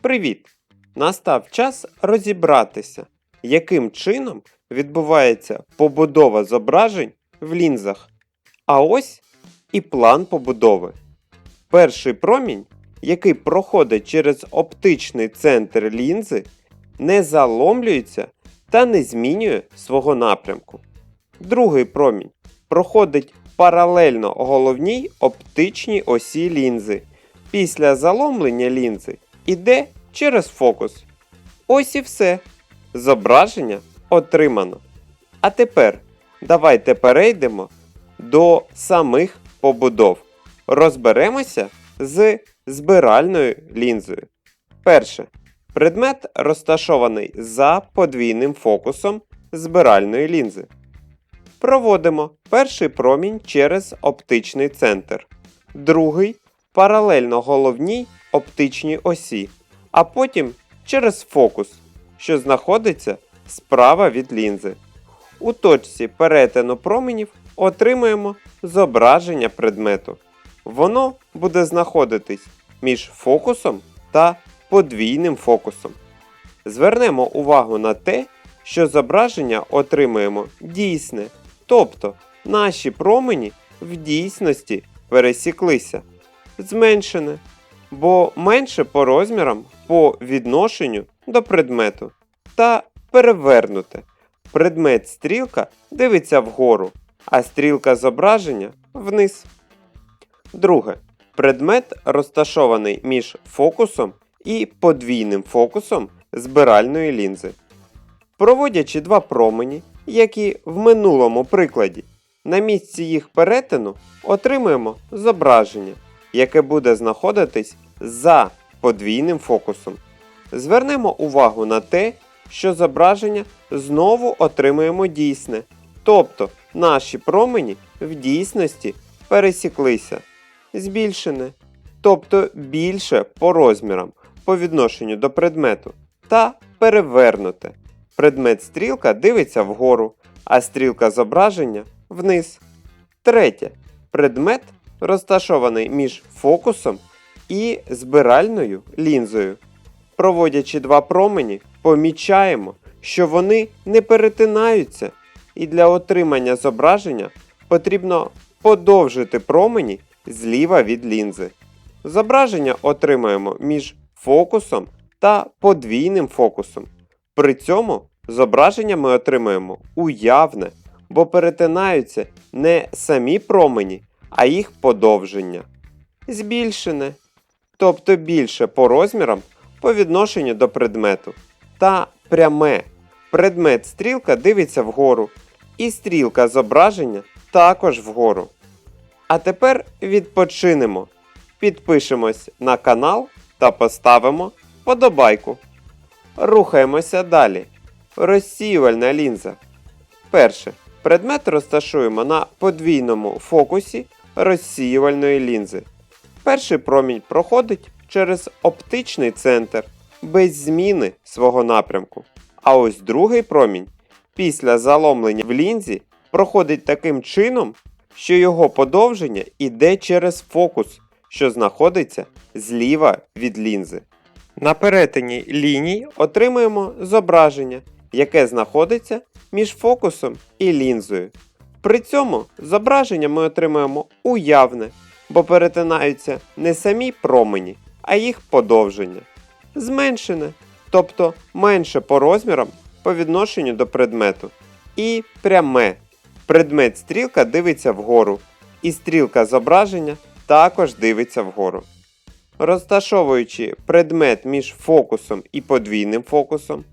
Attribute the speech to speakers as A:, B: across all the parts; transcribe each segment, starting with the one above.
A: Привіт! Настав час розібратися, яким чином відбувається побудова зображень в лінзах. А ось і план побудови. Перший промінь, який проходить через оптичний центр лінзи, не заломлюється та не змінює свого напрямку. Другий промінь проходить паралельно головній оптичній осі лінзи. Після заломлення лінзи іде через фокус. Ось і все. Зображення отримано. А тепер давайте перейдемо до самих побудов. Розберемося з збиральною лінзою. Перше. Предмет розташований за подвійним фокусом збиральної лінзи. Проводимо перший промінь через оптичний центр, другий паралельно головній оптичній осі, а потім через фокус, що знаходиться справа від лінзи. У точці перетину променів отримаємо зображення предмету. Воно буде знаходитись між фокусом та подвійним фокусом. Звернемо увагу на те, що зображення отримуємо дійсне, тобто наші промені в дійсності пересіклися, зменшене, бо менше по розмірам по відношенню до предмету, та перевернуте. Предмет стрілка дивиться вгору, а стрілка зображення вниз. Друге. Предмет розташований між фокусом і подвійним фокусом збиральної лінзи. Проводячи два промені, які в минулому прикладі, на місці їх перетину отримуємо зображення, яке буде знаходитись за подвійним фокусом. Звернемо увагу на те, що зображення знову отримуємо дійсне, тобто наші промені в дійсності пересіклися, збільшене, тобто більше по розмірам по відношенню до предмету, та перевернуте. Предмет стрілка дивиться вгору, а стрілка зображення вниз. Третє. Предмет розташований між фокусом і збиральною лінзою. Проводячи два промені, помічаємо, що вони не перетинаються, і для отримання зображення потрібно подовжити промені зліва від лінзи. Зображення отримаємо між фокусом та подвійним фокусом. При цьому зображення ми отримаємо уявне, бо перетинаються не самі промені, а їх подовження. Збільшене, тобто більше по розмірам по відношенню до предмету. Та пряме. Предмет стрілка дивиться вгору, і стрілка зображення також вгору. А тепер відпочинемо. Підпишемось на канал та поставимо подобайку. Рухаємося далі. Розсіювальна лінза. Перше. Предмет розташуємо на подвійному фокусі розсіювальної лінзи. Перший промінь проходить через оптичний центр без зміни свого напрямку. А ось другий промінь після заломлення в лінзі проходить таким чином, що його подовження йде через фокус, що знаходиться зліва від лінзи. На перетині ліній отримуємо зображення, яке знаходиться між фокусом і лінзою. При цьому зображення ми отримуємо уявне, бо перетинаються не самі промені, а їх подовження. Зменшене, тобто менше по розмірам по відношенню до предмету. І пряме. Предмет стрілка дивиться вгору, і стрілка зображення також дивиться вгору. Розташовуючи предмет між фокусом і подвійним фокусом,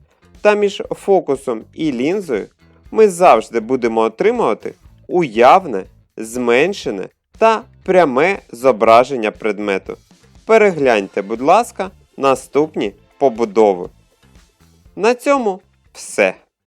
A: та між фокусом і лінзою, ми завжди будемо отримувати уявне, зменшене та пряме зображення предмету. Перегляньте, будь ласка, наступні побудови. На цьому все.